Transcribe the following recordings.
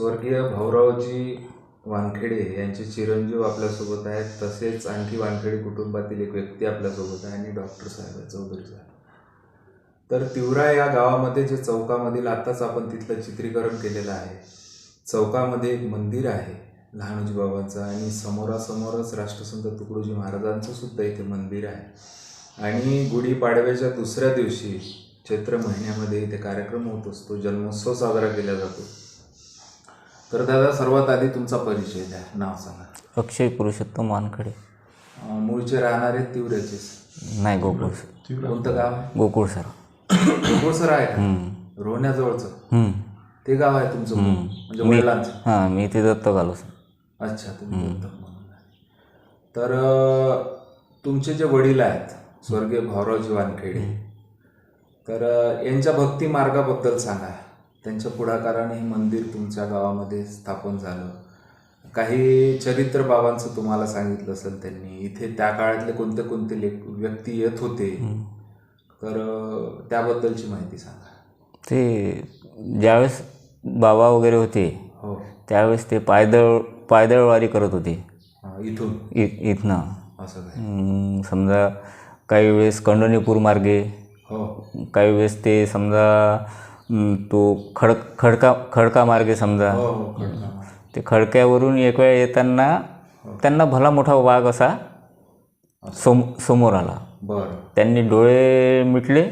स्वर्गीय भाऊरावजी वानखेडे यांचे चिरंजीव आपल्यासोबत आहेत. तसेच आणखी वानखेडे कुटुंबातील एक व्यक्ती आपल्यासोबत आहे आणि डॉक्टर साहेब चौधरी साहेब. तर तिवरा या गावामध्ये जे चौकामधील आत्ताच आपण तिथलं चित्रीकरण केलेलं आहे. चौकामध्ये एक मंदिर आहे लहानोजी बाबांचं आणि समोरासमोरच राष्ट्रसंत तुकडोजी महाराजांचं सुद्धा इथे मंदिर आहे. आणि गुढीपाडव्याच्या दुसऱ्या दिवशी चैत्र महिन्यामध्ये इथे कार्यक्रम होत असतो. जन्मोत्सव साजरा केला जातो. तर दादा सर्वात आधी तुमचा परिचय द्या नाव सांगा. अक्षय पुरुषोत्तम वानखडे. अं, मूळचे राहणारे तिवऱ्याचेच नाही गोकुळ कोणतं गाव आहे? गोकुळ सर. गोसर आहे का? हम्म. रोहण्याजवळचं? हम्म. ते गाव आहे तुमचं? म्हणजे वडिलांचं? हां मी ते दत्तक आलो सर. अच्छा तुम्ही दत्तक म्हणून आहे. तर अं, तुमचे जे वडील आहेत स्वर्गीय भाऊरावजी वानखेडे तर अं, यांच्या भक्ती मार्गाबद्दल सांगा. त्यांच्या पुढाकाराने हे मंदिर तुमच्या गावामध्ये स्थापन झालं. काही चरित्र बाबांचं तुम्हाला सांगितलं असेल त्यांनी. इथे त्या काळातले कोणते कोणते लेख व्यक्ती येत होते? तर त्याबद्दलची माहिती सांगा. ते ज्यावेळेस बाबा वगैरे होते हो. त्यावेळेस ते पायदळ पायदळवारी करत होते. इथून? इ इथनं. असं समजा काही वेळेस कंडणीपूर मार्गे हो. काही वेळेस ते समजा तो खड खडका खडका मार्गे समजा. हो हो. ते खडक्यावरून एक वेळ येताना त्यांना भला मोठा वाघ असा सम समोर आला. बरं. त्यांनी डोळे मिटले.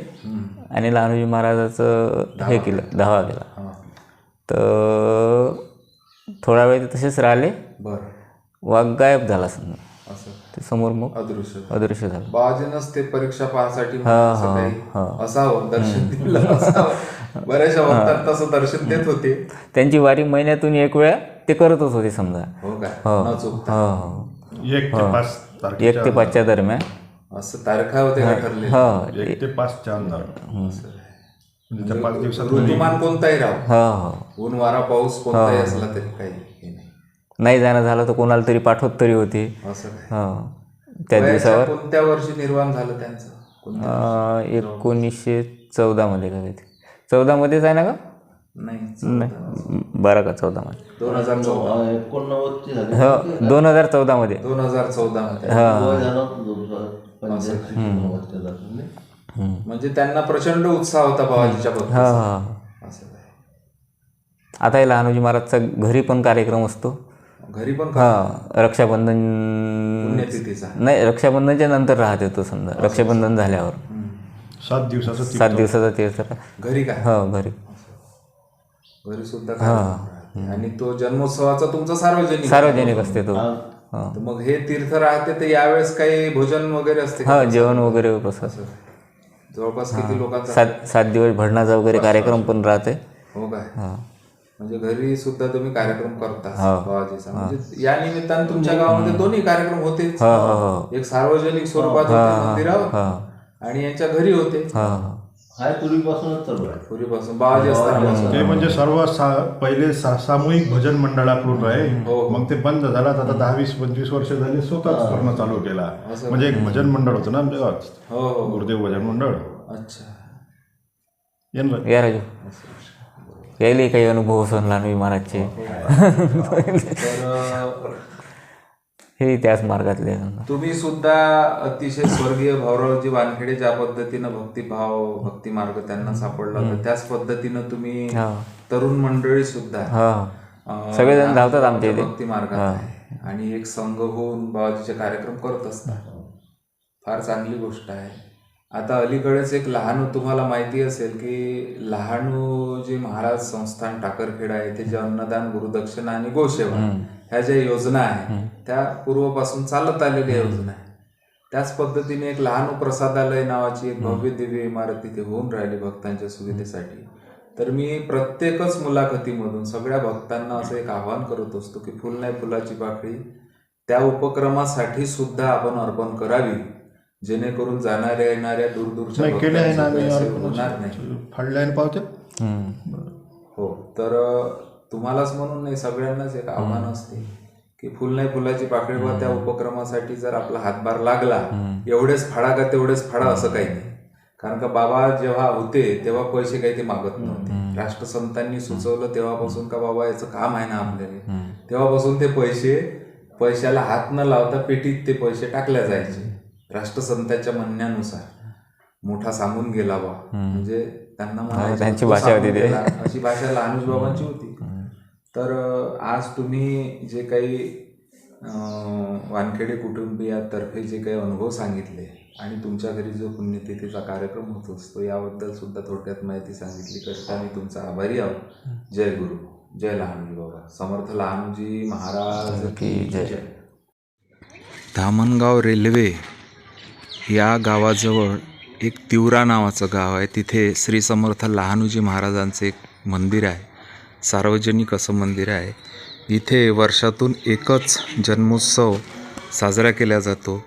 आणि लहानोजी महाराजाचं हे केलं धावा केला. हां. तर थोडा वेळ ते तसेच राहिले. बरं. वाघ गायब झाला समजा. असं. ते समोर मग अदृश्य अदृश्य झालं. बाबाजीनंच ते परीक्षा पाहण्यासाठी हा, हा, हा. असावं दर्शन दिलं असावं बऱ्याचशा भक्तात तसं दर्शन देत होते. त्यांची वारी महिन्यातून एक वेळा ते करतच होते समजा. हो काय हो न चुकता. हो हो. एक ते पाच तारखे एक ते पाचच्या दरम्यान. असं तारखा होते का ठरले हो. एक ते पाचच्या अंदर. म्हणजे त्या पाच दिवसात ऋतुमान कोणताही राहो. हो हो. ऊन वारा पाऊस कोणताही असला तरी काही हे नाही. नाही जाणं झालं तर कोणाला तरी पाठवत तरी होते. असं काय हो. त्या वयाच्या दिवसावर. कोणत्या वर्षी निर्माण झालं त्यांचं? अं, एकोणीसशे चौदामध्ये का ते चौदामध्येच आहे ना का नाही नाही. बारा का चौदामध्ये दोन हजार चौदा. एकोणनव्वदची झाली. हो दोन हजार चौदामध्ये दोन हजार चौदा मध्ये. वय झालं होतं दोन हजार पंच्याऐंशी एकोणनव्वदच्या दरम्यान. म्हणजे त्यांना प्रचंड उत्साह होता बाबाजीच्या हा हा असं काय आता हे लहानोजी महाराजचा घरी पण कार्यक्रम असतो. घरी पण हा रक्षाबंधन पुण्यतिथीचा. नाही रक्षाबंधनच्या नंतर राहते तो समजा. रक्षाबंधन झाल्यावर. सात दिवसाचं सात दिवसाचा तीर्थ. घरी काय? हो घरी. घरी सुद्धा राहते. आणि तो जन्मोत्सवाचा तुमचा सार्वजनिक. सार्वजनिक असते तो. तर मग हे तीर्थ राहते तर यावेळेस काही भोजन वगैरे असते का? हा जेवण वगैरे कसं असं. जवळपास किती लोकांचा? सात सात दिवस भडणाचा वगैरे कार्यक्रम पण राहते हो काय? हा. म्हणजे घरी सुद्धा तुम्ही कार्यक्रम करता हो. बाबाजीचा. म्हणजे या निमित्तानं तुमच्या गावामध्ये दोन्ही कार्यक्रम होतेच. हो हो हो. एक सार्वजनिक स्वरूपात होते मंदिरावर. हा. आणि यांच्या घरी होते. हा. हा हाय पूर्वीपासूनच चालू आहे. पूर्वीपासून ते म्हणजे सर्व सा- पहिले सा- सामूहिक भजन मंडळाकडून आहे. मग ते बंद झाला तर आता दहा वीस पंचवीस वर्ष झाले स्वतःच करणं चालू केला. म्हणजे एक भजन मंडळ होतं ना आमच्या हो हो. गुरुदेव भजन मंडळ. अच्छा. यांना या राजू. यायले काही अनुभव महाराजचे. तर अं, हे त्याच मार्गातले. तुम्ही सुद्धा अतिशय स्वर्गीय भाऊरावजी वानखेडे ज्या पद्धतीनं भक्तिभाव भक्ती मार्ग त्यांना सापडला होता त्याच पद्धतीनं तुम्ही तरुण मंडळी सुद्धा सगळेजण धावतात आमच्या भक्ती मार्गात आहे आणि एक संघ होऊन बाबाजीचे कार्यक्रम करत असतात. फार चांगली गोष्ट आहे. आता अलीकडेच एक लहानू तुम्हाला माहिती असेल की लहानू जे महाराज संस्थान टाकरखेडा येथे जे अन्नदान गुरुदक्षिणा आणि गोसेवा ह्या ज्या योजना आहेत त्या पूर्वपासून चालत आलेल्या योजना आहे त्याच पद्धतीने एक लहानू प्रसादालय नावाची एक भव्य दिव्य इमारत तिथे होऊन राहिली भक्तांच्या सुविधेसाठी. तर मी प्रत्येकच मुलाखतीमधून सगळ्या भक्तांना असं एक आवाहन करत असतो की फुल नाही फुलाची पाकळी त्या उपक्रमासाठी सुद्धा आपण अर्पण करावी. जेणेकरून जाणाऱ्या येणाऱ्या दूरदूरच्या नाही केले आहे ना भक्तांची आम्ही गैरसोय होणार नाही. पावते. हो तर तुम्हालाच म्हणून नाही सगळ्यांनाच एक आव्हान असते की फुल नाही फुलाची पाकळी व त्या उपक्रमासाठी जर आपला हातभार लागला एवढेच फाडा का तेवढेच फाडा असं काही नाही. कारण का बाबा जेव्हा होते तेव्हा पैसे काही ते मागत नव्हते. राष्ट्रसंतांनी सुचवलं तेव्हापासून का बाबा याचं काम आहे ना आपल्याला तेव्हापासून ते पैसे पैशाला हात न लावता पेटीत ते पैसे टाकल्या जायचे. राष्ट्रसंतांच्या म्हणण्यानुसार मोठा सांगून गेला बा म्हणजे त्यांना म्हणायचे, त्यांची "तो भाषा होती ते." अशी भाषा लहानुज बाबांची होती. तर आज तुम्ही जे काही वानखेडे कुटुंबियातर्फे जे काही अनुभव सांगितले आणि तुमच्या घरी जो पुण्यतिथीचा कार्यक्रम होत असतो याबद्दल सुद्धा थोडक्यात माहिती सांगितली. करता मी तुमचा आभारी आहोत. जय गुरु. जय लहानजी बाबा. समर्थ लहानजी महाराज की जय. धामणगाव रेल्वे. या गावाजवळ एक तिवरा नावाचं गाव आहे. तिथे श्री समर्थ लहानुजी महाराजांचं एक मंदिर आहे. सार्वजनिक असं मंदिर आहे. इथे वर्षातून एकच जन्मोत्सव साजरा केला जातो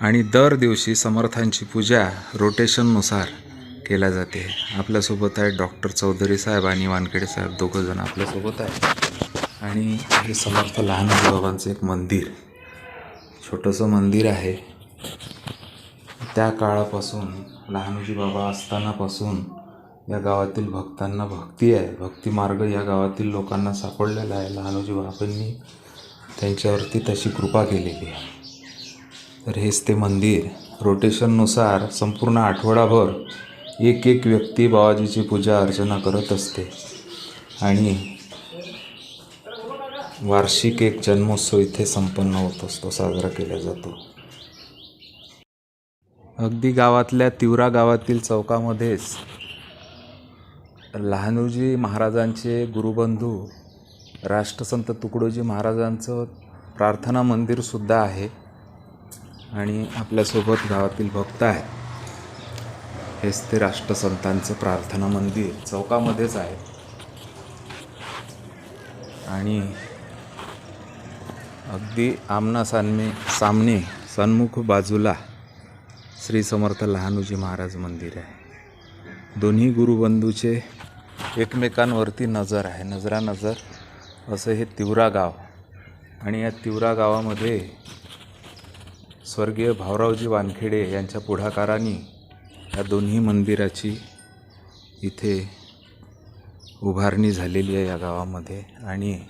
आणि दर दिवशी समर्थांची पूजा रोटेशननुसार केल्या जाते. आपल्यासोबत आहे डॉक्टर चौधरी साहेब आणि वानखेडे साहेब. दोघंजण आपल्यासोबत आहे. आणि हे समर्थ लहान बाबांचं एक मंदिर. छोटंसं मंदिर आहे. त्या काळापासून लहानोजी बाबा असतानापासून या गावातील भक्तांना भक्ती आहे. भक्ती मार्ग या गावातील लोकांना सापडलेला आहे. लहानोजी बाबांनी त्यांच्यावरती तशी कृपा केलेली आहे. तर हेच ते मंदिर. रोटेशननुसार संपूर्ण आठवडाभर एक एक व्यक्ती बाबाजीची पूजा अर्चना करत असते. आणि वार्षिक एक जन्मोत्सव इथे संपन्न होत असतो साजरा केला जातो. अगदी गावातल्या तिवरा गावातील चौकामध्येच लहानूजी महाराजांचे गुरुबंधू राष्ट्रसंत तुकडोजी महाराजांचं प्रार्थना मंदिरसुद्धा आहे आणि आपल्यासोबत गावातील भक्त आहेत. हेच ते राष्ट्रसंतांचं प्रार्थना मंदिर चौकामध्येच आहे. आणि अगदी आमना सामने सामने सन्मुख बाजूला श्री समर्थ लहानुजी महाराज मंदिर आहे. दोन्ही गुरुबंधूचे एकमेकांवरती नजर आहे. नजरा नजर असं हे तिवरा गाव. आणि या तिवरा गावामध्ये स्वर्गीय भाऊरावजी वानखेडे यांच्या पुढाकाराने या दोन्ही मंदिराची इथे उभारणी झालेली आहे या गावामध्ये. आणि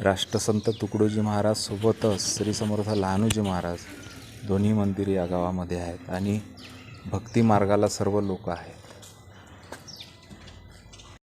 राष्ट्रसंत तुकडोजी महाराज सोबतच श्री समर्थ लहानूजी महाराज दोन्ही मंदिर या गावामध्ये आहेत आणि भक्ती मार्गाला सर्व लोक आहेत.